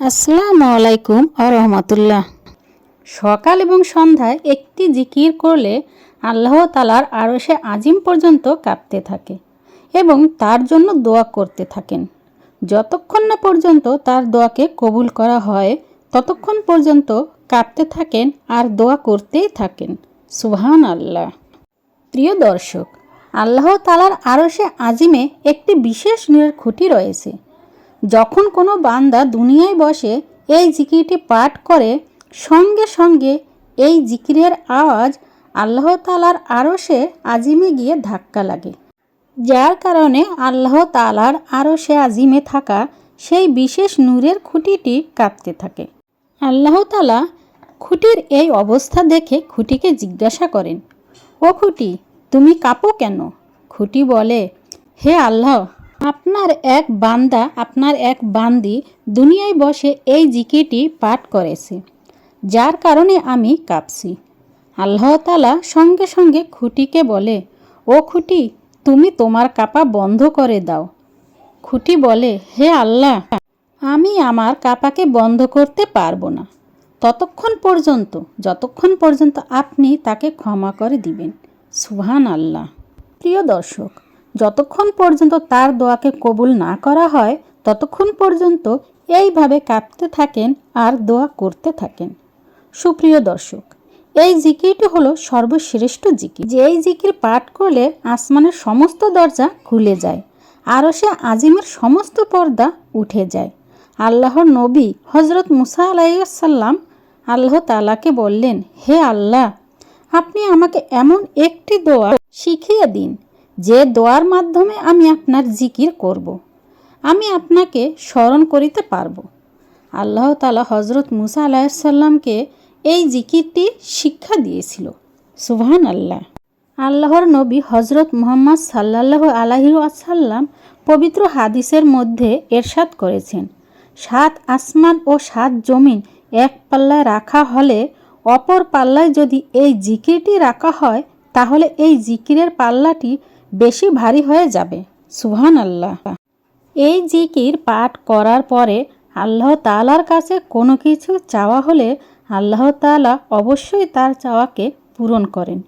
আসসালামু আলাইকুম রহমতুল্লাহ। সকাল এবং সন্ধ্যায় একটি জিকির করলে আল্লাহ তালার আরও সে আজিম পর্যন্ত কাঁপতে থাকে এবং তার জন্য দোয়া করতে থাকেন। যতক্ষণ না পর্যন্ত তার দোয়াকে কবুল করা হয়, ততক্ষণ পর্যন্ত কাঁপতে থাকেন আর দোয়া করতেই থাকেন। সুহান আল্লাহ প্রিয় দর্শক, আল্লাহ তালার আরও সে আজিমে একটি বিশেষ নীরের খুঁটি রয়েছে। যখন কোনো বান্দা দুনিয়ায় বসে এই জিকিরটি পাঠ করে, সঙ্গে সঙ্গে এই জিকিরের আওয়াজ আল্লাহ তালার আরও সে আজিমে গিয়ে ধাক্কা লাগে। যার কারণে আল্লাহ তালার আরও সে আজিমে থাকা সেই বিশেষ নূরের খুঁটিটি কাঁপতে থাকে। আল্লাহ তালা খুঁটির এই অবস্থা দেখে খুঁটিকে জিজ্ঞাসা করেন, ও খুঁটি, তুমি কাঁপো কেন? খুঁটি বলে, হে আল্লাহ আপনার এক বান্দা, আপনার এক বান্দি দুনিয়ায় বসে এই জিকিরটি পাঠ করেছে, যার কারণে আমি কাঁপছি। আল্লাহতালা সঙ্গে সঙ্গে খুঁটিকে বলে, ও খুঁটি, তুমি তোমার কাপা বন্ধ করে দাও। খুঁটি বলে, হে আল্লাহ, আমি আমার কাপাকে বন্ধ করতে পারব না। ততক্ষণ পর্যন্ত, যতক্ষণ পর্যন্ত আপনি তাকে ক্ষমা করে দিবেন। সুহান আল্লাহ প্রিয় দর্শক যতক্ষণ পর্যন্ত তার দোয়াকে কবুল না করা হয়, ততক্ষণ পর্যন্ত এইভাবে কাঁপতে থাকেন আর দোয়া করতে থাকেন। সুপ্রিয় দর্শক, এই জিকিরটি হলো সর্বশ্রেষ্ঠ জিকির। যে এই জিকির পাঠ করলে আসমানের সমস্ত দরজা খুলে যায় আরও সে আজিমের সমস্ত পর্দা উঠে যায়। আল্লাহর নবী হজরত মুসা আলাইসাল্লাম আল্লাহ তালাকে বললেন, হে আল্লাহ, আপনি আমাকে এমন একটি দোয়া শিখিয়ে দিন যে দোয়ার মাধ্যমে আমি আপনার জিকির করব। আমি আপনাকে স্মরণ করিতে পারব আল্লাহ তালা হজরত মুসা আলাহিসাল্লামকে এই জিকিরটি শিক্ষা দিয়েছিল সুবহান আল্লাহ আল্লাহর নবী হজরত মোহাম্মদ সাল্লাহ আলাহি আসাল্লাম পবিত্র হাদিসের মধ্যে এরশাদ করেছেন, সাত আসমান ও সাত জমিন এক পাল্লায় রাখা হলে অপর পাল্লায় যদি এই জিকিরটি রাখা হয়, তাহলে এই জিকিরের পাল্লাটি বেশি ভারী হয়ে যাবে। সুহান আল্লাহ এই জিকির পাঠ করার পরে আল্লাহ তালার কাছে কোনো কিছু চাওয়া হলে আল্লাহ তালা অবশ্যই তার চাওয়াকে পূরণ করেন।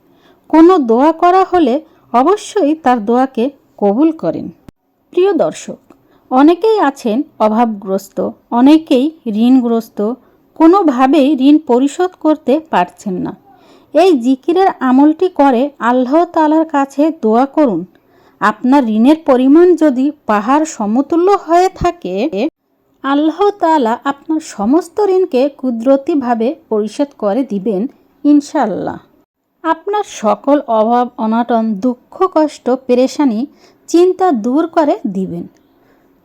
কোনো দোয়া করা হলে অবশ্যই তার দোয়াকে কবুল করেন। প্রিয় দর্শক, অনেকেই আছেন অভাবগ্রস্ত, অনেকেই ঋণগ্রস্ত, কোনোভাবেই ঋণ পরিশোধ করতে পারছেন না। এই জিকিরের আমলটি করে আল্লাহ তালার কাছে দোয়া করুন। আপনার ঋণের পরিমাণ যদি পাহাড় সমতুল্য হয়ে থাকে, আল্লাহ তালা আপনার সমস্ত ঋণকে কুদরতিভাবে পরিশোধ করে দিবেন ইনশাল্লাহ আপনার সকল অভাব, অনাটন, দুঃখ, কষ্ট, পেরেশানি, চিন্তা দূর করে দিবেন।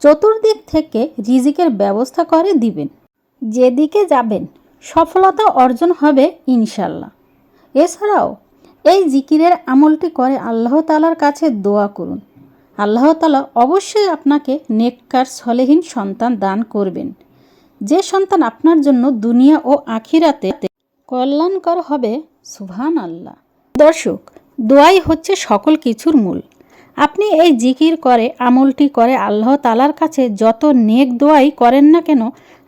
চতুর্দিক থেকে রিজিকের ব্যবস্থা করে দিবেন। যেদিকে যাবেন, সফলতা অর্জন হবে ইনশাল্লাহ এছাড়াও, এই জিকিরের আমলটি করে আল্লাহ তালার কাছে দোয়া করুন। আল্লাহ তালা অবশ্যই আপনাকে নেককার, সলেহীন সন্তান দান করবেন। যে সন্তান আপনার জন্য দুনিয়া ও আখিরাতে কল্যাণকর হবে সুভান আল্লাহ দর্শক, দোয়াই হচ্ছে সকল কিছুর মূল। আপনি এই জিকির করে, আমলটি করে আল্লাহ তালার কাছে যত নেক দোয়াই করেন না কেন,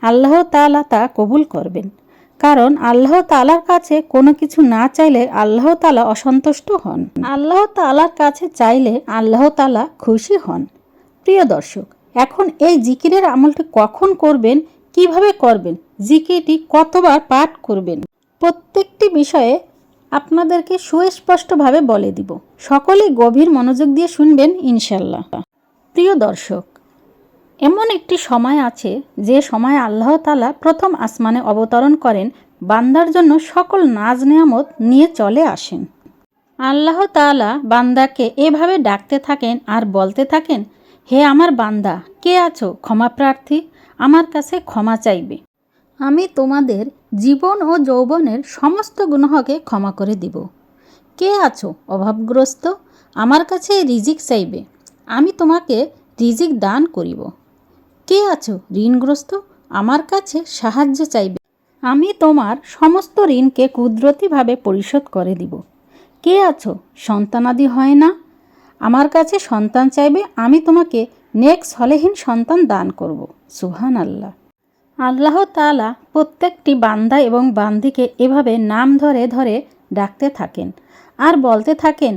আল্লাহ তালা তা কবুল করবেন। কারণ আল্লাহ তালার কাছে কোনো কিছু না চাইলে আল্লাহ তালা অসন্তুষ্ট হন। আল্লাহ তালার কাছে চাইলে আল্লাহ তালা খুশি হন। প্রিয় দর্শক, এখন এই জিকিরের আমলটি কখন করবেন, কীভাবে করবেন, জিকিরটি কতবার পাঠ করবেন, প্রত্যেকটি বিষয়ে আপনাদেরকে সুস্পষ্টভাবে বলে দিব। সকলেই গভীর মনোযোগ দিয়ে শুনবেন ইনশাল্লাহ প্রিয় দর্শক এমন একটি সময় আছে যে সময় আল্লাহ তালা প্রথম আসমানে অবতরণ করেন, বান্দার জন্য সকল নাজ নেয়ামত নিয়ে চলে আসেন। আল্লাহ তালা বান্দাকে এভাবে ডাকতে থাকেন আর বলতে থাকেন, হে আমার বান্দা, কে আছো? ক্ষমা প্রার্থী, আমার কাছে ক্ষমা চাইবে। আমি তোমাদের জীবন ও যৌবনের সমস্ত গুণহকে ক্ষমা করে দিব। কে আছো? অভাবগ্রস্ত, আমার কাছে রিজিক চাইবে। আমি তোমাকে রিজিক দান করিব। কে আছো, ঋণগ্রস্ত? আমার কাছে সাহায্য চাইবে। আমি তোমার সমস্ত ঋণকে কুদরতিভাবে পরিশোধ করে দিব। কে আছো, সন্তানাদি হয় না? আমার কাছে সন্তান চাইবে, আমি তোমাকে নেক্সট হলেহীন সন্তান দান করব। সুহান আল্লাহ আল্লাহ তাআলা প্রত্যেকটি বান্দা এবং বান্দিকে এভাবে নাম ধরে ধরে ডাকতে থাকেন আর বলতে থাকেন,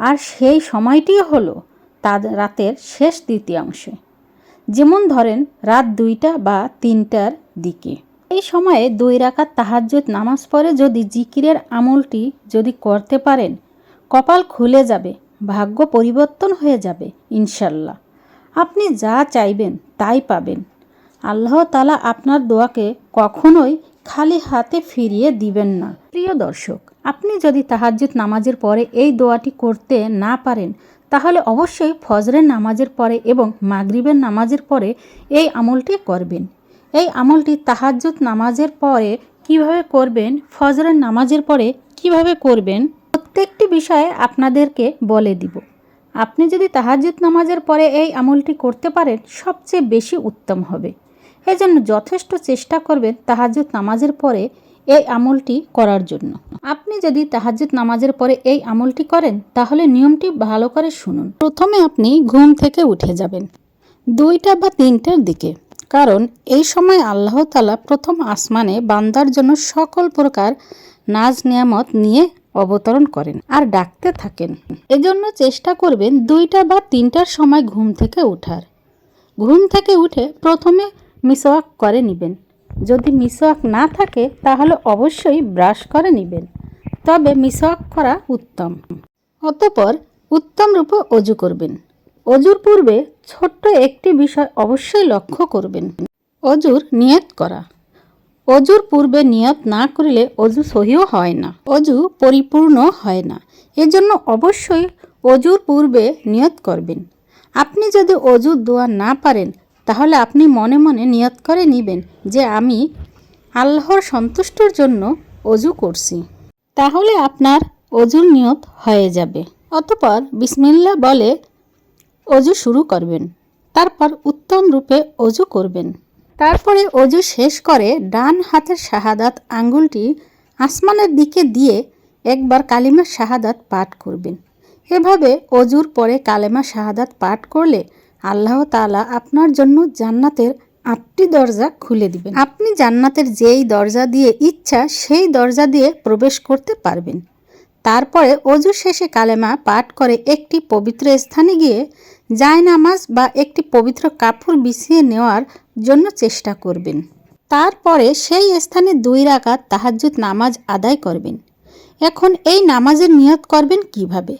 আর সেই সময়টিও হলো তাদের রাতের শেষ তৃতীয়াংশে যেমন ধরেন, রাত দুইটা বা তিনটার দিকে। এই সময়ে দুই রাকাত তাহাজ্জুদ নামাজ পড়ে যদি জিকিরের আমলটি যদি করতে পারেন, কপাল খুলে যাবে, ভাগ্য পরিবর্তন হয়ে যাবে, ইনশাল্লাহ। আপনি যা চাইবেন তাই পাবেন। আল্লাহ তালা আপনার দোয়াকে কখনোই খালি হাতে ফিরিয়ে দিবেন না। প্রিয় দর্শক, আপনি যদি তাহাজ্জুদ নামাজের পরে এই দোয়াটি করতে না পারেন তাহলে অবশ্যই ফজরের নামাজের পরে এবং মাগরিবের নামাজের পরে এই আমলটি করবেন। এই আমলটি তাহাজ্জুদ নামাজের পরে কীভাবে করবেন, ফজরের নামাজের পরে কীভাবে করবেন, প্রত্যেকটি বিষয়ে আপনাদেরকে বলে দিব। আপনি যদি তাহাজ্জুদ নামাজের পরে এই আমলটি করতে পারেন, সবচেয়ে বেশি উত্তম হবে। এজন্য যথেষ্ট চেষ্টা করবেন তাহাজ্জুদ নামাজের পরে এই আমলটি করার জন্য। আপনি যদি তাহাজ্জুদ নামাজের পরে এই আমলটি করেন, তাহলে নিয়মটি ভালো করে শুনুন। প্রথমে আপনি ঘুম থেকে উঠে যাবেন, দুইটা বা তিনটার দিকে। কারণ এই সময় আল্লাহ তালা প্রথম আসমানে বান্দার জন্য সকল প্রকার নাজ নিয়ামত নিয়ে অবতরণ করেন আর ডাকতে থাকেন। এজন্য চেষ্টা করবেন দুইটা বা তিনটার সময় ঘুম থেকে ওঠার ঘুম থেকে উঠে প্রথমে মিসওয়াক করে নেবেন। যদি মিসওয়াক না থাকে, তাহলে অবশ্যই ব্রাশ করে নেবেন। তবে মিসওয়াক করা উত্তম। অতপর উত্তম রূপে অজু করবেন। অজুর পূর্বে ছোট্ট একটি বিষয় অবশ্যই লক্ষ্য করবেন। অজুর নিয়ত করা। অজুর পূর্বে নিয়ত না করিলে অজু সহিও হয় না। অজু পরিপূর্ণ হয় না। এজন্য অবশ্যই অজুর পূর্বে নিয়ত করবেন। আপনি যদি অজুর দোয়া না পারেন তাহলে আপনি মনে মনে নিয়ত করে নেবেন যে আমি আল্লাহর সন্তুষ্টর জন্য অজু করছি। তাহলে আপনার অজুর নিয়ত হয়ে যাবে। অতপর বিসমিল্লা বলে অজু শুরু করবেন। তারপর উত্তম রূপে অজু করবেন। তারপরে অজু শেষ করে ডান হাতের শাহাদাত আঙ্গুলটি আসমানের দিকে দিয়ে একবার কালিমা শাহাদাত পাঠ করবেন। এভাবে অজুর পরে কালেমা শাহাদাত পাঠ করলে আল্লাহ তাআলা আপনার জন্য জান্নাতের আটটি দরজা খুলে দিবেন। আপনি জান্নাতের যেই দরজা দিয়ে ইচ্ছা, সেই দরজা দিয়ে প্রবেশ করতে পারবেন। তারপরে অজু শেষে কালেমা পাঠ করে একটি পবিত্র স্থানে গিয়ে জায়নামাজ বা একটি পবিত্র কাপড় বিছিয়ে নেওয়ার জন্য চেষ্টা করবেন। তারপরে সেই স্থানে দুই রাকাত তাহাজ্জুদ নামাজ আদায় করবেন। এখন এই নামাজের নিয়ত করবেন কীভাবে?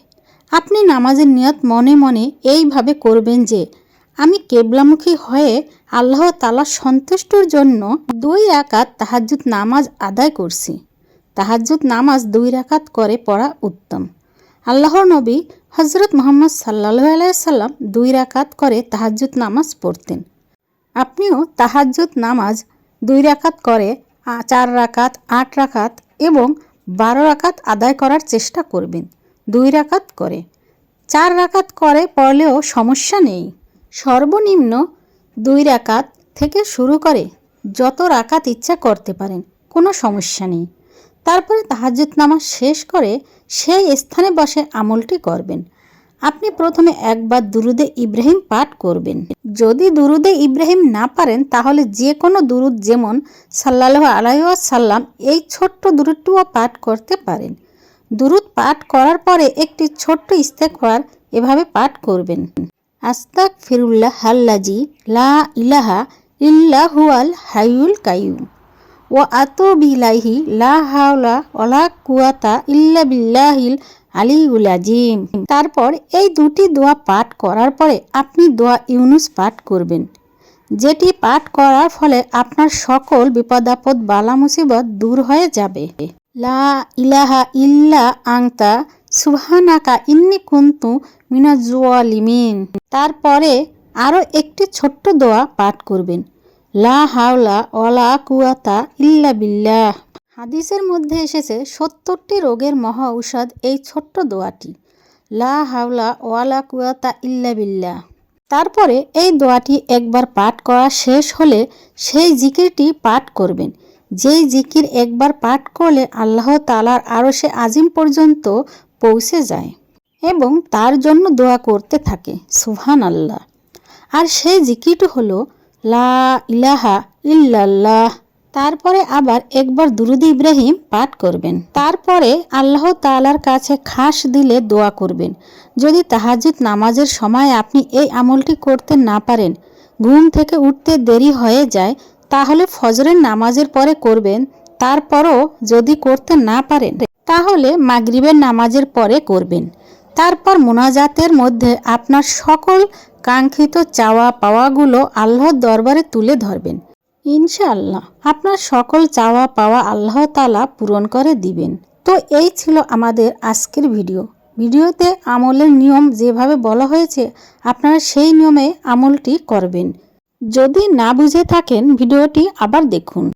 আপনি নামাজের নিয়ত মনে মনে এইভাবে করবেন যে, আমি কেবলামুখী হয়ে আল্লাহ তালা সন্তুষ্টর জন্য দুই রাকাত তাহাজ্জুদ নামাজ আদায় করছি। তাহাজ্জুদ নামাজ দুই রাকাত করে পড়া উত্তম। আল্লাহর নবী হজরত মোহাম্মদ সাল্লাহ আলাইসাল্লাম দুই রাকাত করে তাহাজ্জুদ নামাজ পড়তেন। আপনিও তাহাজ্জুদ নামাজ দুই রাকাত করে চার রাকাত, আট রাকাত এবং বারো রাকাত আদায় করার চেষ্টা করবেন। দুই রাকাত করে। চার রাকাত করে পড়লেও সমস্যা নেই। সর্বনিম্ন দুই রাকাত থেকে শুরু করে যত রাকাত ইচ্ছা করতে পারেন, কোনো সমস্যা নেই। তারপরে তাহাজ্জুদ নামাজ শেষ করে সেই স্থানে বসে আমলটি করবেন। আপনি প্রথমে একবার দুরুদে ইব্রাহিম পাঠ করবেন। যদি দুরুদে ইব্রাহিম না পারেন, তাহলে যে কোনো দুরুদ যেমন সাল্লাহ আলাইসাল্লাম এই ছোট্ট দুরুদটিও পাঠ করতে পারেন। দুরুদ পাঠ করার পরে একটি ছোট্ট ইস্তেকবার এভাবে পাঠ করবেন। আস্তাক ফিরুল্লাহ হাল্লাজি লা ইলাহা ইল্লা হুয়াল হাইউল কাইউ ও আতবিলাহি লা হাওলা ওলা কুয়াতা ইল্লা বিল্লাহিল আলিউল আজিম। তারপর এই দুটি দোয়া পাঠ করার পরে আপনি দোয়া ইউনুস পাঠ করবেন। যেটি পাঠ করার ফলে আপনার সকল বিপদাপদ বালা মুসিবত দূর হয়ে যাবে। লা ইলাহা ইল্লা আংতা সুবহানাকা ইন্নি কুন্তু মিনাজুয়ালিমিন তারপরে আরও একটি ছোট্ট দোয়া পাঠ করবেন। লা হাওলা ওলা কুয়াতা ইল্লা বিল্লাহ। হাদিসের মধ্যে এসেছে, সত্তরটি রোগের মহা ঔষধ এই ছোট্ট দোয়াটি। লা হাওলা ওয়ালা কুয়াতা ইল্লা বিল্লাহ। তারপরে এই দোয়াটি একবার পাঠ করা শেষ হলে সেই জিকিরটি পাঠ করবেন। যেই জিকির একবার পাঠ করলে আল্লাহ তালার আরও সে আজিম পর্যন্ত পৌঁছে যায় এবং তার জন্য দোয়া করতে থাকে সুহান আল্লাহ আর সেই জিকিরটি হলো, লা ইলাহা ইল্লাল্লাহ। তারপরে আবার একবার দুরুদ ইব্রাহিম পাঠ করবেন। তারপরে আল্লাহ তালার কাছে খাস দিলে দোয়া করবেন। যদি তাহাজুদ নামাজের সময় আপনি এই আমলটি করতে না পারেন, ঘুম থেকে উঠতে দেরি হয়ে যায় তাহলে ফজরের নামাজের পরে করবেন, তারপরও যদি করতে না পারেন, তাহলে মাগরিবের নামাজের পরে করবেন। তারপর মোনাজাতের মধ্যে আপনার সকল কাঙ্ক্ষিত চাওয়া পাওয়াগুলো আল্লাহর দরবারে তুলে ধরবেন। ইনশাআল্লাহ আপনার সকল চাওয়া পাওয়া আল্লাহ তালা পূরণ করে দিবেন। তো এই ছিল আমাদের আজকের ভিডিও। ভিডিওতে আমলের নিয়ম যেভাবে বলা হয়েছে, আপনারা সেই নিয়মে আমলটি করবেন। যদি না বুঝে থাকেন ভিডিওটি আবার দেখুন।